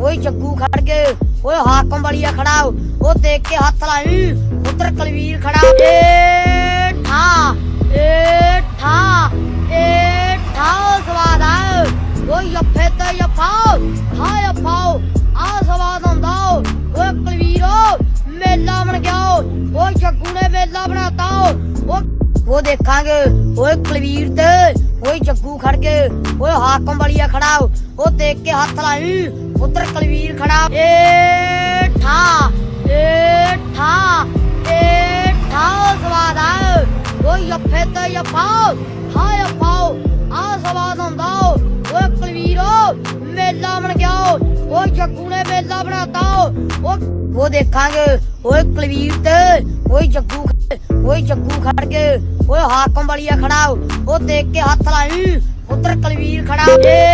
ਓਏ ਜੱਗੂ ਖੜ ਕੇ, ਓਏ ਹਾਕਮ ਵਾਲੀਆ ਖੜਾ ਉਹ ਦੇਖ ਕੇ ਹੱਥ ਲਾਈ, ਉਧਰ ਕਲਵੀਰ ਖੜਾ। ਏ ਠਾ ਏ ਠਾ ਏ ਠਾ ਸਵਾਦ ਆ। ਓਏ ਯੱਫੇ ਤੇ ਯੱਫਾਓ ਹਾਏ ਯੱਫਾਓ ਆ ਸਵਾਦ ਹੁੰਦਾ ਓਏ ਕਲਵੀਰੋ, ਮੇਲਾ ਬਣ ਗਿਆ ਓਏ ਜੱਗੂ ਨੇ ਮੇਲਾ ਬਣਾਤਾ ਓ ਉਹ ਦੇਖਾਂਗੇ। ਓਏ ਕਲਵੀਰ ਤੇ, ਓਏ ਜੱਗੂ ਖੜ ਕੇ, ਓਏ ਹਾਕਮ ਵਾਲੀਆ ਖੜਾ। ਉਹ ਦੇਖ ਕੇ ਹੱਥ ਲਾਈ, ਉਧਰ ਕਲਵੀਰ ਖੜਾ। ਏ ਠਾ ਏ ਠਾ ਏ ਠਾ ਸਵਾਦ ਆ। ਓਏ ਯੱਫੇ ਤੇ ਯੱਫਾਓ ਹਾਏ ਯੱਫਾਓ ਆ ਸਵਾਦ ਹੁੰਦਾ ਓਏ ਕਲਵੀਰੋ, ਮੇਲਾ ਬਣ ਗਿਆ ਓਏ ਜੱਗੂ ਨੇ ਮੇਲਾ ਬਣਾਤਾ ਓ ਉਹ ਦੇਖਾਂਗੇ। ਓਏ ਕਲਵੀਰ ਤੇ ਓਏ ਜੱਗੂ ਓਏ ਜੱਗੂ ਖੜ ਕੇ। ਓਏ ਹਾਕਮ ਵਾਲੀਆ ਖੜਾ। ਉਹ ਦੇਖ ਕੇ ਹੱਥ ਲਾਈ। ਉਧਰ ਕਲਵੀਰ ਖੜਾ। ਏ